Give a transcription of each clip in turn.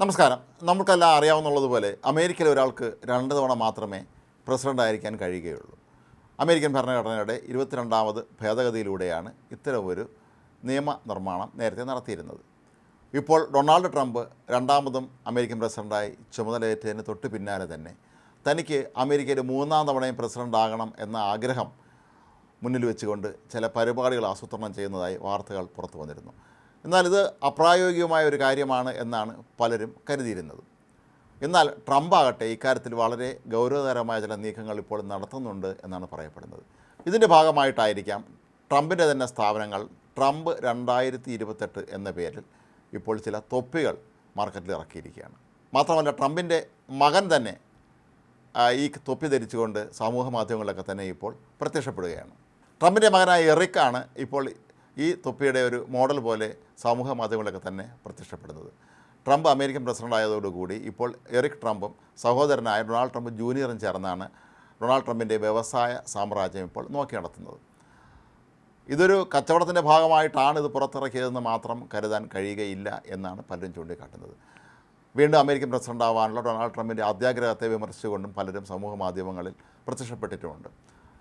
നമസ്കാരം. നമുക്കെല്ലാം അറിയാവുന്നുള്ളതുപോലെ അമേരിക്കയിലെ ഒരാൾക്ക് രണ്ട് തവണ മാത്രമേ പ്രസിഡന്റ് ആയിരിക്കാൻ കഴിയുകയുള്ളൂ. അമേരിക്കൻ ഭരണഘടനയുടെ ഇരുപത്തിരണ്ടാമത് ഭേദഗതിയിലൂടെയാണ് ഇത്തരമൊരു നിയമനിർമ്മാണം നേരത്തെ നടത്തിയിരുന്നത്. ഇപ്പോൾ ഡൊണാൾഡ് ട്രംപ് രണ്ടാമതും അമേരിക്കൻ പ്രസിഡന്റായി ചുമതലയേറ്റതിന് തൊട്ട് പിന്നാലെ തന്നെ തനിക്ക് അമേരിക്കയിൽ മൂന്നാം തവണയും പ്രസിഡന്റ് ആകണം എന്ന ആഗ്രഹം മുന്നിൽ വെച്ചുകൊണ്ട് ചില പരിപാടികൾ ആസൂത്രണം ചെയ്യുന്നതായി വാർത്തകൾ പുറത്തു വന്നിരുന്നു. എന്നാൽ ഇത് അപ്രായോഗികമായ ഒരു കാര്യമാണ് എന്നാണ് പലരും കരുതിയിരുന്നത്. എന്നാൽ ട്രംപ് ആകട്ടെ ഇക്കാര്യത്തിൽ വളരെ ഗൗരവതരമായ ചില നീക്കങ്ങൾ ഇപ്പോൾ നടത്തുന്നുണ്ട് എന്നാണ് പറയപ്പെടുന്നത്. ഇതിന്റെ ഭാഗമായിട്ടായിരിക്കാം ട്രംപിന്റെ തന്നെ സ്ഥാപനങ്ങൾ ട്രംപ് രണ്ടായിരത്തി ഇരുപത്തെട്ട് എന്ന പേരിൽ ഇപ്പോൾ ചില തൊപ്പികൾ മാർക്കറ്റിൽ ഇറക്കിയിരിക്കുകയാണ്. മാത്രമല്ല ട്രംപിന്റെ മകൻ തന്നെ ഈ തൊപ്പി ധരിച്ചുകൊണ്ട് സമൂഹ മാധ്യമങ്ങളിലൊക്കെ തന്നെ ഇപ്പോൾ പ്രത്യക്ഷപ്പെടുകയാണ്. ട്രംപിന്റെ മകനായ എറിക്കാണ് ഇപ്പോൾ ഈ തൊപ്പിയുടെ ഒരു മോഡൽ പോലെ സമൂഹ മാധ്യമങ്ങളിലൊക്കെ തന്നെ പ്രത്യക്ഷപ്പെടുന്നത്. ട്രംപ് അമേരിക്കൻ പ്രസിഡന്റ് ആയതോടുകൂടി ഇപ്പോൾ എറിക് ട്രംപും സഹോദരനായ ഡൊണാൾഡ് ട്രംപ് ജൂനിയറും ചേർന്നാണ് ഡൊണാൾഡ് ട്രംപിന്റെ വ്യവസായ സാമ്രാജ്യം ഇപ്പോൾ നോക്കി നടത്തുന്നത്. ഇതൊരു കച്ചവടത്തിന്റെ ഭാഗമായിട്ടാണ് ഇത് പുറത്തിറക്കിയതെന്ന് മാത്രം കരുതാൻ കഴിയുകയില്ല എന്നാണ് പലരും ചൂണ്ടിക്കാട്ടുന്നത്. വീണ്ടും അമേരിക്കൻ പ്രസിഡന്റ് ആവാനുള്ള ഡൊണാൾഡ് ട്രംപിന്റെ അത്യാഗ്രഹത്തെ വിമർശിച്ചുകൊണ്ടും പലരും സമൂഹ മാധ്യമങ്ങളിൽ പ്രത്യക്ഷപ്പെട്ടിട്ടുമുണ്ട്.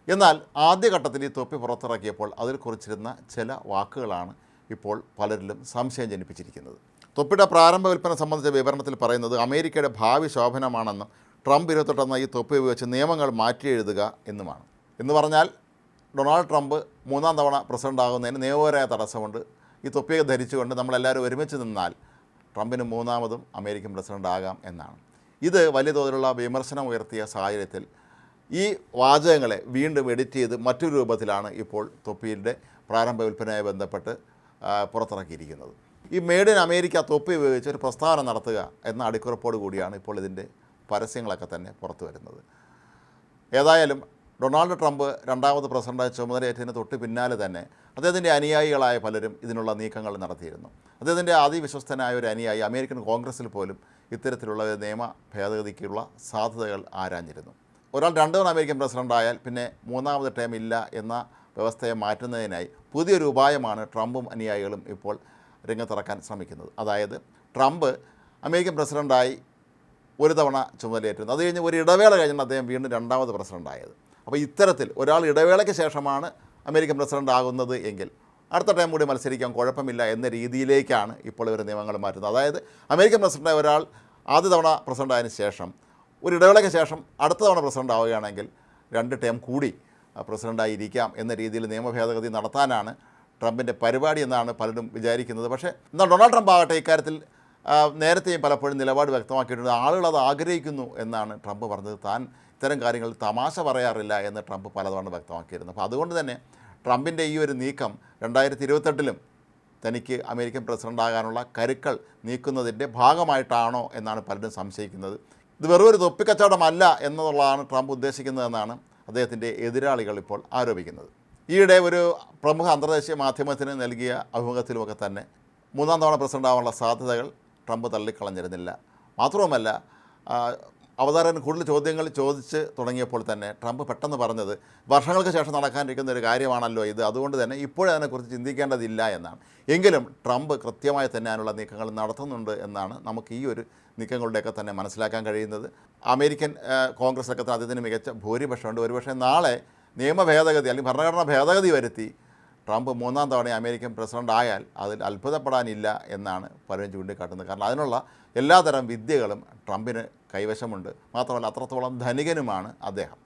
എന്നാൽ ആദ്യഘട്ടത്തിൽ ഈ തൊപ്പി പുറത്തിറക്കിയപ്പോൾ അതിൽ കുറിച്ചിരുന്ന ചില വാക്കുകളാണ് ഇപ്പോൾ പലരിലും സംശയം ജനിപ്പിച്ചിരിക്കുന്നത്. തൊപ്പിയുടെ പ്രാരംഭ വിൽപ്പന സംബന്ധിച്ച വിവരണത്തിൽ പറയുന്നത് അമേരിക്കയുടെ ഭാവി ശോഭനമാണെന്നും ട്രംപ് ഇരുപത്തെട്ടെന്ന ഈ തൊപ്പി ഉപയോഗിച്ച് നിയമങ്ങൾ മാറ്റി എഴുതുക എന്നുമാണ്. എന്ന് പറഞ്ഞാൽ ഡൊണാൾഡ് ട്രംപ് മൂന്നാം തവണ പ്രസിഡന്റ് ആകുന്നതിന് നിയമപരമായ തടസ്സമുണ്ട്. ഈ തൊപ്പിയൊക്കെ ധരിച്ചുകൊണ്ട് നമ്മളെല്ലാവരും ഒരുമിച്ച് നിന്നാൽ ട്രംപിന് മൂന്നാമതും അമേരിക്കൻ പ്രസിഡന്റ് ആകാം എന്നാണ്. ഇത് വലിയ തോതിലുള്ള വിമർശനം ഉയർത്തിയ സാഹചര്യത്തിൽ ഈ വാചകങ്ങളെ വീണ്ടും എഡിറ്റ് ചെയ്ത് മറ്റൊരു രൂപത്തിലാണ് ഇപ്പോൾ തൊപ്പിയുടെ പ്രാരംഭ വിൽപ്പനയുമായി ബന്ധപ്പെട്ട് പുറത്തിറക്കിയിരിക്കുന്നത്. ഈ മേഡ് ഇൻ അമേരിക്ക തൊപ്പി ഉപയോഗിച്ച് ഒരു പ്രസ്താവന നടത്തുക എന്ന അടിക്കുറപ്പോട് കൂടിയാണ് ഇപ്പോൾ ഇതിന്റെ പരസ്യങ്ങളൊക്കെ തന്നെ പുറത്തു വരുന്നത്. ഏതായാലും ഡൊണാൾഡ് ട്രംപ് രണ്ടാമത് പ്രസിഡന്റായി ചുമതലയേറ്റതിന് തൊട്ട് പിന്നാലെ തന്നെ അദ്ദേഹത്തിന്റെ അനുയായികളായ പലരും ഇതിനുള്ള നീക്കങ്ങൾ നടത്തിയിരുന്നു. അദ്ദേഹത്തിന്റെ അതിവിശ്വസ്തനായ ഒരു അനുയായി അമേരിക്കൻ കോൺഗ്രസ്സിൽ പോലും ഇത്തരത്തിലുള്ള നിയമ ഭേദഗതിക്കുള്ള സാധ്യതകൾ ആരാഞ്ഞിരുന്നു. ഒരാൾ രണ്ടു തവണ അമേരിക്കൻ പ്രസിഡന്റ് ആയാൽ പിന്നെ മൂന്നാമത് ടേം ഇല്ല എന്ന വ്യവസ്ഥയെ മാറ്റുന്നതിനായി പുതിയൊരു ഉപായമാണ് ട്രംപും അനുയായികളും ഇപ്പോൾ രംഗത്തിറക്കാൻ ശ്രമിക്കുന്നത്. അതായത് ട്രംപ് അമേരിക്കൻ പ്രസിഡന്റായി ഒരു തവണ ചുമതലയേറ്റിരുന്നു. അത് കഴിഞ്ഞ് ഒരു ഇടവേള കഴിഞ്ഞാണ് അദ്ദേഹം വീണ്ടും രണ്ടാമത് പ്രസിഡന്റായത് അപ്പോൾ ഇത്തരത്തിൽ ഒരാൾ ഇടവേളയ്ക്ക് ശേഷമാണ് അമേരിക്കൻ പ്രസിഡന്റ് ആകുന്നത് എങ്കിൽ അടുത്ത ടൈം കൂടി മത്സരിക്കാൻ കുഴപ്പമില്ല എന്ന രീതിയിലേക്കാണ് ഇപ്പോൾ ഇവർ നിയമങ്ങൾ മാറ്റുന്നത്. അതായത് അമേരിക്കൻ പ്രസിഡന്റായ ഒരാൾ ആദ്യ തവണ പ്രസിഡന്റായതിനു ശേഷം ഒരു ഇടവേളയ്ക്ക് ശേഷം അടുത്ത തവണ പ്രസിഡന്റ് ആവുകയാണെങ്കിൽ രണ്ട് ടേം കൂടി പ്രസിഡന്റായി ഇരിക്കാം എന്ന രീതിയിൽ നിയമഭേദഗതി നടത്താനാണ് ട്രംപിന്റെ പരിപാടി എന്നാണ് പലരും വിചാരിക്കുന്നത്. പക്ഷേ എന്നാൽ ഡൊണാൾഡ് ട്രംപ് ആകട്ടെ ഇക്കാര്യത്തിൽ നേരത്തെയും പലപ്പോഴും നിലപാട് വ്യക്തമാക്കിയിട്ടുണ്ട്. ആളുകൾ അത് ആഗ്രഹിക്കുന്നു എന്നാണ് ട്രംപ് പറഞ്ഞത്. താൻ ഇത്തരം കാര്യങ്ങൾ തമാശ പറയാറില്ല എന്ന് ട്രംപ് പലതവണ വ്യക്തമാക്കിയിരുന്നു. അപ്പോൾ അതുകൊണ്ട് തന്നെ ട്രംപിന്റെ ഈ ഒരു നീക്കം രണ്ടായിരത്തി ഇരുപത്തെട്ടിലും തനിക്ക് അമേരിക്കൻ പ്രസിഡന്റ് ആകാനുള്ള കരുക്കൾ നീക്കുന്നതിന്റെ ഭാഗമായിട്ടാണോ എന്നാണ് പലരും സംശയിക്കുന്നത്. ഇത് വെറും ഒരു തൊപ്പിക്കച്ചവടമല്ല എന്നുള്ളതാണ് ട്രംപ് ഉദ്ദേശിക്കുന്നതെന്നാണ് അദ്ദേഹത്തിന്റെ എതിരാളികൾ ഇപ്പോൾ ആരോപിക്കുന്നത്. ഈയിടെ ഒരു പ്രമുഖ അന്തർദേശീയ മാധ്യമത്തിന് നൽകിയ അഭിമുഖത്തിലുമൊക്കെ തന്നെ മൂന്നാം തവണ പ്രസിഡന്റ് ആവാനുള്ള സാധ്യതകൾ ട്രംപ് തള്ളിക്കളഞ്ഞിരുന്നില്ല. മാത്രവുമല്ല അവതാരകൻ കൂടുതൽ ചോദ്യങ്ങൾ ചോദിച്ച് തുടങ്ങിയപ്പോൾ തന്നെ ട്രംപ് പെട്ടെന്ന് പറഞ്ഞത് വർഷങ്ങൾക്ക് ശേഷം നടക്കാനിരിക്കുന്ന ഒരു കാര്യമാണല്ലോ ഇത്. അതുകൊണ്ട് തന്നെ ഇപ്പോഴതിനെക്കുറിച്ച് ചിന്തിക്കേണ്ടതില്ല എന്നാണ്. എങ്കിലും ട്രംപ് കൃത്യമായി തന്നെ അതിനുള്ള നീക്കങ്ങൾ നടത്തുന്നുണ്ട് എന്നാണ് നമുക്ക് ഈ ഒരു നീക്കങ്ങളുടെയൊക്കെ തന്നെ മനസ്സിലാക്കാൻ കഴിയുന്നത്. അമേരിക്കൻ കോൺഗ്രസ് ഒക്കെ അദ്ദേഹത്തിന് മികച്ച ഭൂരിപക്ഷമുണ്ട്. ഒരുപക്ഷെ നാളെ നിയമ ഭേദഗതി അല്ലെങ്കിൽ ഭരണഘടനാ ഭേദഗതി വരുത്തി ട്രംപ് മൂന്നാം തവണ അമേരിക്കൻ പ്രസിഡന്റ് ആയാൽ അതിൽ അത്ഭുതപ്പെടാനില്ല എന്നാണ് പലരും ചൂണ്ടിക്കാട്ടുന്നത്. കാരണം അതിനുള്ള എല്ലാതരം വിദ്യകളും ട്രംപിന് കൈവശമുണ്ട്. മാത്രമല്ല അത്രത്തോളം ധനികനുമാണ് അദ്ദേഹം.